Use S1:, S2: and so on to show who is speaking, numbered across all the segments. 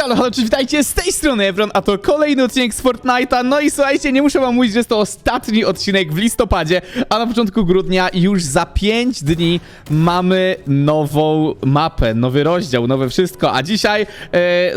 S1: Halo, halo, cześć, witajcie, z tej strony Evron, a to kolejny odcinek z Fortnite'a. No i słuchajcie, nie muszę wam mówić, że jest to ostatni odcinek w listopadzie, a na początku grudnia już za 5 dni mamy nową mapę, nowy rozdział, nowe wszystko, a dzisiaj e,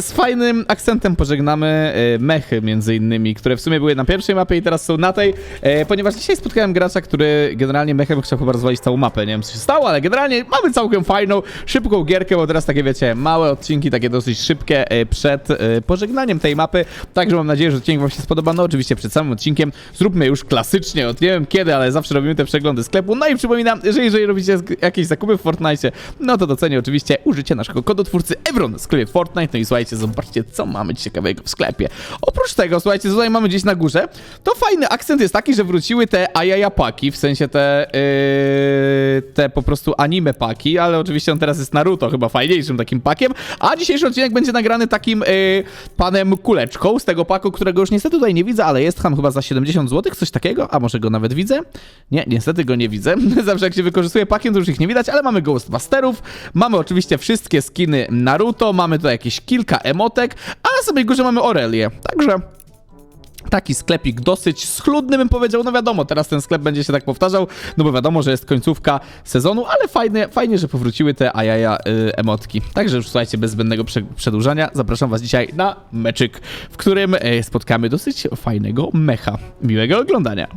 S1: z fajnym akcentem pożegnamy e, mechy między innymi, które w sumie były na pierwszej mapie i teraz są na tej, e, ponieważ dzisiaj spotkałem gracza, który generalnie mechem chciał chyba rozwalić całą mapę, nie wiem co się stało, ale generalnie mamy całkiem fajną, szybką gierkę, bo teraz takie wiecie, małe odcinki, takie dosyć szybkie e, przed e, pożegnaniem tej mapy, także mam nadzieję, że odcinek wam się spodoba, no oczywiście przed samym odcinkiem zróbmy już klasycznie, od nie wiem kiedy, ale zawsze robimy te przeglądy sklepu, no i przypominam, że jeżeli robicie jakieś zakupy w Fortnite, no to docenię oczywiście użycie naszego kodotwórcy Evron w sklepie Fortnite, no i słuchajcie, zobaczcie co mamy ciekawego w sklepie. Oprócz tego, słuchajcie, tutaj mamy gdzieś na górze, to fajny akcent jest taki, że wróciły te ajaja paki, w sensie te, yy, te po prostu anime paki, ale oczywiście on teraz jest Naruto, chyba fajniejszym takim pakiem, a dzisiejszy odcinek będzie nagrany takim yy, panem kuleczką z tego paku, którego już niestety tutaj nie widzę, ale jest tam chyba za 70 zł, coś takiego, a może go nawet widzę? Nie, niestety go nie widzę. Zawsze jak się wykorzystuje pakiem, to już ich nie widać, ale mamy Ghostbusterów, mamy oczywiście wszystkie skiny Naruto, mamy tu jakieś kilka emotek, a na samej górze mamy Orelię, także... Taki sklepik dosyć schludny bym powiedział, no wiadomo, teraz ten sklep będzie się tak powtarzał, no bo wiadomo, że jest końcówka sezonu, ale fajnie, fajnie że powróciły te ajaja y, emotki. Także już słuchajcie, bez zbędnego prze przedłużania, zapraszam was dzisiaj na meczyk, w którym y, spotkamy dosyć fajnego mecha. Miłego oglądania.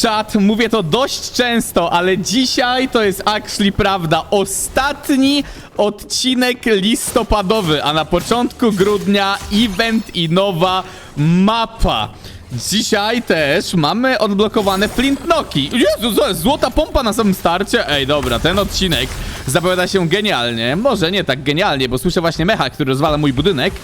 S1: Czat, mówię to dość często, ale dzisiaj to jest actually prawda. Ostatni odcinek listopadowy, a na początku grudnia event i nowa mapa. Dzisiaj też mamy odblokowane flintnoki. Jezu? Złota pompa na samym starcie? Ej, dobra, ten odcinek zapowiada się genialnie. Może nie tak genialnie, bo słyszę właśnie mecha, który rozwala mój budynek.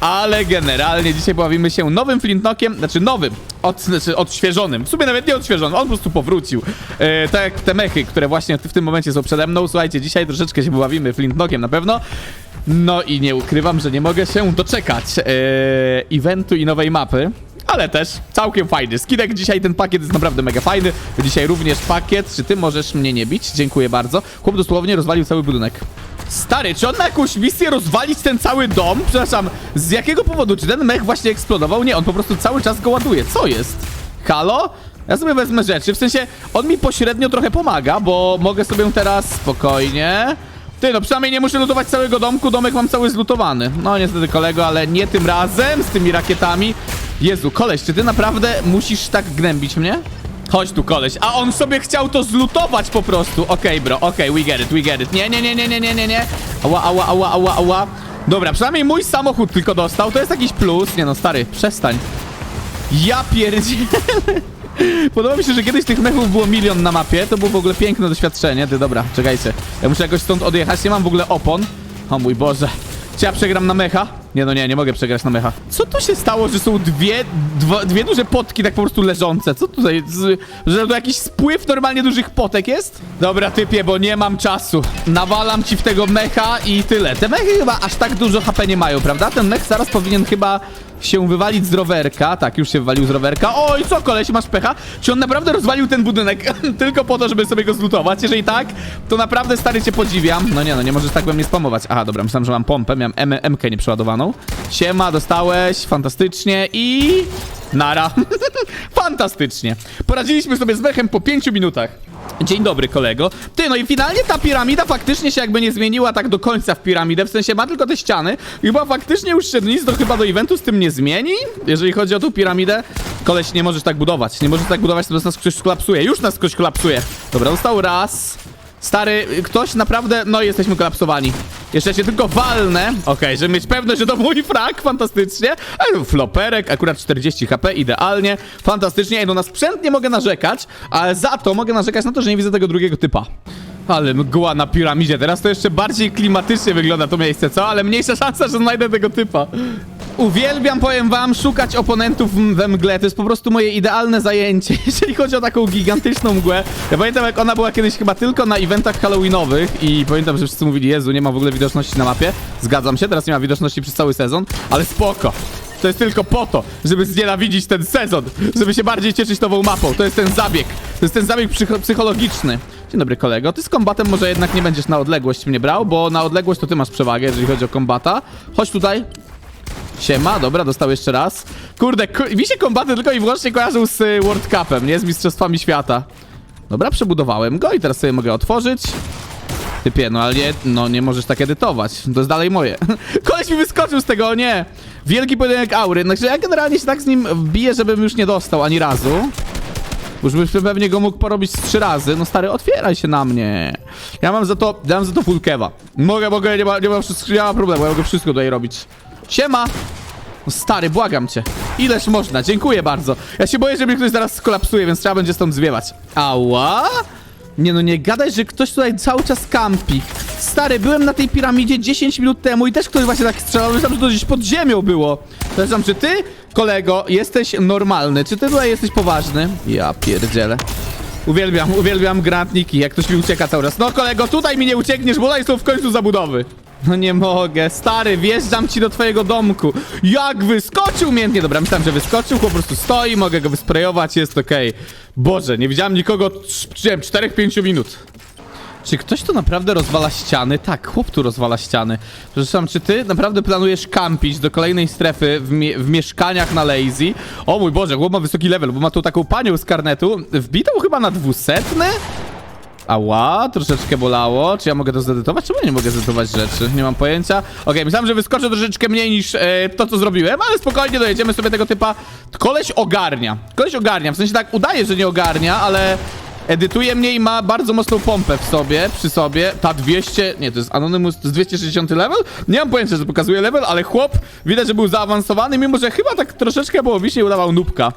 S1: Ale generalnie dzisiaj bawimy się nowym flintnokiem, znaczy nowym, od, znaczy odświeżonym. W sumie nawet nie odświeżonym, on po prostu powrócił. E, tak jak te mechy, które właśnie w tym momencie są przede mną. Słuchajcie, dzisiaj troszeczkę się bawimy flintnokiem na pewno. No i nie ukrywam, że nie mogę się doczekać e, eventu i nowej mapy. Ale też całkiem fajny. Skinek dzisiaj ten pakiet jest naprawdę mega fajny. Dzisiaj również pakiet. Czy ty możesz mnie nie bić? Dziękuję bardzo. Chłop dosłownie rozwalił cały budynek. Stary, czy on ma jakąś misję rozwalić ten cały dom? Przepraszam, z jakiego powodu? Czy ten mech właśnie eksplodował? Nie, on po prostu cały czas go ładuje. Co jest? Halo? Ja sobie wezmę rzeczy, w sensie on mi pośrednio trochę pomaga, bo mogę sobie teraz spokojnie... Ty, no przynajmniej nie muszę lutować całego domku, domek mam cały zlutowany. No niestety kolego, ale nie tym razem z tymi rakietami. Jezu, koleś, czy ty naprawdę musisz tak gnębić mnie? Chodź tu, koleś. A on sobie chciał to zlutować po prostu. Okej, bro, okej, we get it, we get it. Nie, nie, nie, nie, nie, nie, nie, nie. Ała, ała, ała, ała, ała. Dobra, przynajmniej mój samochód tylko dostał. To jest jakiś plus. Nie no, stary, przestań. Ja pierdzielę. Podoba mi się, że kiedyś tych mechów było milion na mapie. To było w ogóle piękne doświadczenie. Ty, dobra, czekajcie. Ja muszę jakoś stąd odjechać. Nie mam w ogóle opon. O mój Boże. Czy ja przegram na mecha? Nie, no nie, nie mogę przegrać na mecha. Co tu się stało, że są dwie, dwa, dwie duże potki tak po prostu leżące? Co tutaj? Z, że to jakiś spływ normalnie dużych potek jest? Dobra, typie, bo nie mam czasu. Nawalam ci w tego mecha i tyle. Te mechy chyba aż tak dużo HP nie mają, prawda? Ten mech zaraz powinien chyba się wywalić z rowerka. Tak, już się wywalił z rowerka. Oj, co koleś, masz pecha? Czy on naprawdę rozwalił ten budynek tylko po to, żeby sobie go zlutować? Jeżeli tak, to naprawdę stary cię podziwiam. No nie no, nie możesz tak we mnie spamować. Aha, dobra, myślałem, że mam pompę, miałem M MK nieprzeładowaną. Siema, dostałeś, fantastycznie i... Nara. Fantastycznie. Poradziliśmy sobie z mechem po 5 minutach. Dzień dobry, kolego. Ty, no i finalnie ta piramida faktycznie się jakby nie zmieniła tak do końca w piramidę, w sensie ma tylko te ściany chyba faktycznie już się nic do chyba do eventu z tym nie zmieni, jeżeli chodzi o tą piramidę. Koleś, nie możesz tak budować, nie możesz tak budować, to nas ktoś kolapsuje, już nas ktoś kolapsuje. Dobra, został raz. Stary, ktoś naprawdę, no jesteśmy kolapsowani. Jeszcze się tylko walnę. Okej, żeby mieć pewność, że to mój frak, fantastycznie. Ale floperek, akurat 40 HP, idealnie. Fantastycznie. Ej, no na sprzęt nie mogę narzekać, ale za to mogę narzekać na to, że nie widzę tego drugiego typa. Ale mgła na piramidzie. Teraz to jeszcze bardziej klimatycznie wygląda to miejsce, co? Ale mniejsza szansa, że znajdę tego typa. Uwielbiam, powiem wam, szukać oponentów we mgle. To jest po prostu moje idealne zajęcie, jeżeli chodzi o taką gigantyczną mgłę. Ja pamiętam, jak ona była kiedyś chyba tylko na eventach halloweenowych i pamiętam, że wszyscy mówili, Jezu, nie ma w ogóle widoczności na mapie. Zgadzam się, teraz nie ma widoczności przez cały sezon, ale spoko. To jest tylko po to, żeby znienawidzić ten sezon, żeby się bardziej cieszyć nową mapą. To jest ten zabieg. To jest ten zabieg psycho psychologiczny. Dzień dobry kolego. Ty z kombatem może jednak nie będziesz na odległość mnie brał, bo na odległość to ty masz przewagę, jeżeli chodzi o kombata. Chodź tutaj. Siema, dobra, dostał jeszcze raz. Kurde, ku mi się kombaty tylko i wyłącznie kojarzą z y, World Cupem, nie? Z Mistrzostwami Świata. Dobra, przebudowałem go i teraz sobie mogę otworzyć. Typie, no ale nie, no nie możesz tak edytować. To jest dalej moje. Koleś mi wyskoczył z tego, o nie! Wielki pojedynek aury. Znaczy ja generalnie się tak z nim wbiję, żebym już nie dostał ani razu. Już bym pewnie go mógł porobić trzy razy. No stary, otwieraj się na mnie. Ja mam za to, mam za to full kewa. Mogę, mogę, nie ma, nie ma, nie ma problemu, ja mogę wszystko tutaj robić. Siema! No stary, błagam cię. Ileż można, dziękuję bardzo. Ja się boję, że mnie ktoś zaraz skolapsuje, więc trzeba będzie stąd zwiewać. Ała? Nie no, nie gadaj, że ktoś tutaj cały czas kampi. Stary, byłem na tej piramidzie 10 minut temu i też ktoś właśnie tak strzelał, myślałem, że to gdzieś pod ziemią było. Zresztą, czy ty, kolego, jesteś normalny? Czy ty tutaj jesteś poważny? Ja pierdzielę. Uwielbiam, uwielbiam granatniki, jak ktoś mi ucieka cały czas. No kolego, tutaj mi nie uciekniesz, bo tutaj są w końcu zabudowy. No nie mogę, stary, wjeżdżam ci do twojego domku. Jak wyskoczył miętnie. Dobra, myślałem, że wyskoczył, po prostu stoi, mogę go wysprejować, jest okej. Boże, nie widziałem nikogo, wiem, 4-5 minut. Czy ktoś tu naprawdę rozwala ściany? Tak, chłop tu rozwala ściany. Przepraszam, czy ty naprawdę planujesz kampić do kolejnej strefy w, mie w mieszkaniach na Lazy? O mój Boże, chłop ma wysoki level, bo ma tu taką panią z karnetu, wbitą chyba na dwusetny? Ała, troszeczkę bolało. Czy ja mogę to zedytować? Czemu nie mogę zedytować rzeczy? Nie mam pojęcia. Okej, myślałem, że wyskoczę troszeczkę mniej niż e, to, co zrobiłem, ale spokojnie dojedziemy sobie tego typa. Koleś ogarnia. Koleś ogarnia, w sensie tak udaje, że nie ogarnia, ale edytuje mnie i ma bardzo mocną pompę w sobie, przy sobie. Ta 200, nie, to jest Anonymous, to jest 260 level? Nie mam pojęcia, że pokazuje level, ale chłop widać, że był zaawansowany, mimo że chyba tak troszeczkę połowicznie udawał nubka.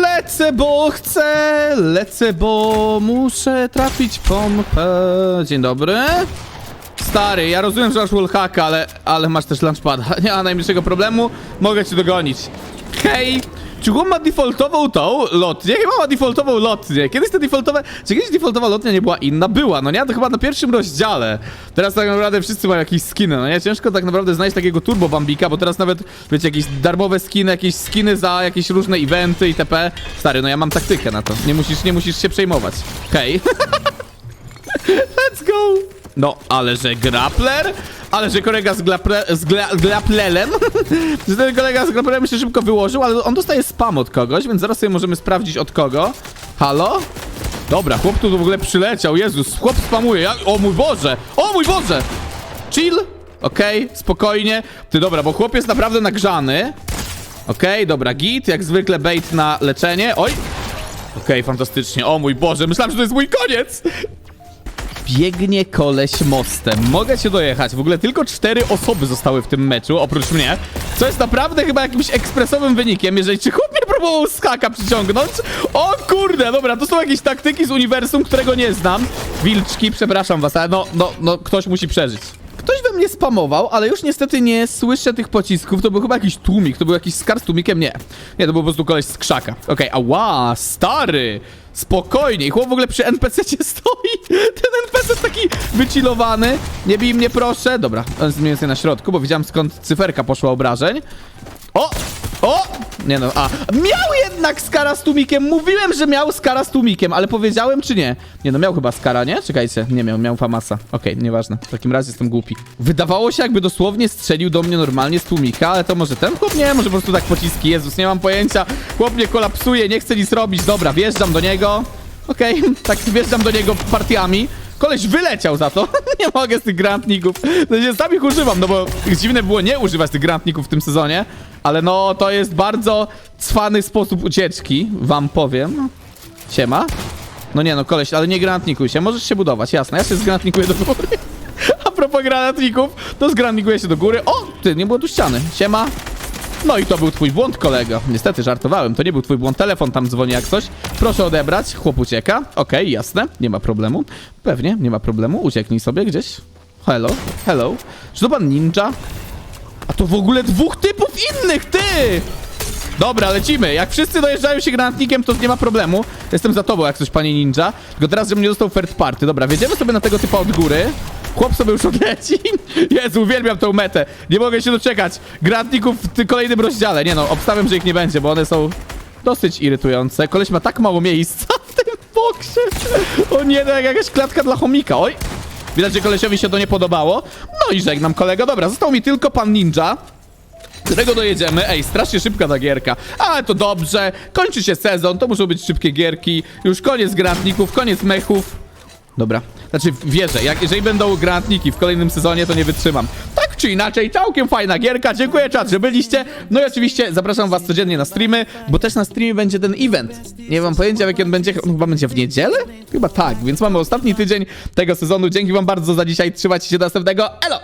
S1: Lecę, bo chcę, lecę, bo muszę trafić pompę. Dzień dobry. Stary, ja rozumiem, że masz wallhacka, ale, ale masz też lunchpada. Nie ma najmniejszego problemu, mogę cię dogonić. Hej! Czy chłop ma defaultową tą lotnię? Chyba ma defaultową lotnię. Kiedyś te defaultowe... Czy kiedyś defaultowa lotnia nie była inna? Była, no nie? To chyba na pierwszym rozdziale. Teraz tak naprawdę wszyscy mają jakieś skiny, no nie? Ciężko tak naprawdę znaleźć takiego turbo bambika, bo teraz nawet, wiecie, jakieś darmowe skiny, jakieś skiny za jakieś różne eventy itp. Stary, no ja mam taktykę na to. Nie musisz, nie musisz się przejmować. Hej. Let's go! No, ale że grappler? Ale że kolega z, glaple, z gla, glaplelem? że ten kolega z grapplerem się szybko wyłożył, ale on dostaje spam od kogoś, więc zaraz sobie możemy sprawdzić od kogo. Halo? Dobra, chłop tu w ogóle przyleciał, Jezus, chłop spamuje, ja, o mój Boże, o mój Boże! Chill, okej, spokojnie. Ty, dobra, bo chłop jest naprawdę nagrzany. Okej, dobra, git, jak zwykle bait na leczenie, oj! Okej, fantastycznie, o mój Boże, myślałem, że to jest mój koniec! Biegnie koleś mostem. Mogę cię dojechać. W ogóle tylko cztery osoby zostały w tym meczu, oprócz mnie. Co jest naprawdę chyba jakimś ekspresowym wynikiem, jeżeli czy chłop próbował z haka przyciągnąć. O kurde, dobra, to są jakieś taktyki z uniwersum, którego nie znam. Wilczki, przepraszam was, ale no, no, no, ktoś musi przeżyć. Ktoś we mnie spamował, ale już niestety nie słyszę tych pocisków. To był chyba jakiś tłumik, to był jakiś skar z tłumikiem, nie. Nie, to był po prostu koleś z krzaka. Okej, ała, stary! Spokojnie, chłop w ogóle przy NPC-cie stoi. Ten NPC taki wychillowany. Nie bij mnie proszę. Dobra, on jest mniej więcej na środku, bo widziałem skąd cyferka poszła obrażeń. O! O! Nie no, a. Miał jednak skara z tłumikiem. Mówiłem, że miał skara z tłumikiem, ale powiedziałem czy nie? Nie no, miał chyba skara, nie? Czekajcie, nie miał, miał famasa. Okej, nieważne. W takim razie jestem głupi. Wydawało się, jakby dosłownie strzelił do mnie normalnie z tłumika, ale to może ten chłop? Nie, może po prostu tak pociski. Jezus, nie mam pojęcia. Chłop mnie kolapsuje, nie chce nic robić. Dobra, wjeżdżam do niego. Okej, tak wjeżdżam do niego partiami. Koleś wyleciał za to. nie mogę z tych grantników. No się sam ich używam, no bo dziwne było nie używać tych grantników w tym sezonie. Ale no, to jest bardzo cwany sposób ucieczki, wam powiem. Siema. No nie no, koleś, ale nie granatnikuj się. Możesz się budować, jasne. Ja się zgranatnikuję do góry. A propos granatników, to zgranatnikuję się do góry. O, ty, nie było tu ściany. Siema. No i to był twój błąd, kolego. Niestety, żartowałem. To nie był twój błąd. Telefon tam dzwoni jak coś. Proszę odebrać. Chłop ucieka. Okej, jasne. Nie ma problemu. Pewnie, nie ma problemu. Ucieknij sobie gdzieś. Hello, hello. Czy to pan ninja? A to w ogóle dwóch typów innych, ty! Dobra, lecimy. Jak wszyscy dojeżdżają się granatnikiem, to nie ma problemu. Jestem za tobą, jak coś, panie ninja. Tylko teraz, żebym nie dostał third party. Dobra, wjedziemy sobie na tego typa od góry. Chłop sobie już odleci. Jezu, uwielbiam tą metę. Nie mogę się doczekać. Granatników w kolejnym rozdziale. Nie no, obstawiam, że ich nie będzie, bo one są dosyć irytujące. Koleś ma tak mało miejsca w tym boksie. O nie, to jak jakaś klatka dla chomika. Oj. Widać, że kolesiowi się to nie podobało. No i żegnam kolego. Dobra, został mi tylko pan ninja. Którego dojedziemy? Ej, strasznie szybka ta gierka. Ale to dobrze. Kończy się sezon, to muszą być szybkie gierki. Już koniec granatników, koniec mechów. Dobra, znaczy wierzę, jak, jeżeli będą granatniki w kolejnym sezonie, to nie wytrzymam. Tak czy inaczej, całkiem fajna gierka, dziękuję czat, że byliście. No i oczywiście zapraszam was codziennie na streamy, bo też na streamie będzie ten event. Nie mam pojęcia, jaki on będzie, on chyba będzie w niedzielę? Chyba tak, więc mamy ostatni tydzień tego sezonu. Dzięki wam bardzo za dzisiaj, trzymajcie się do następnego, elo!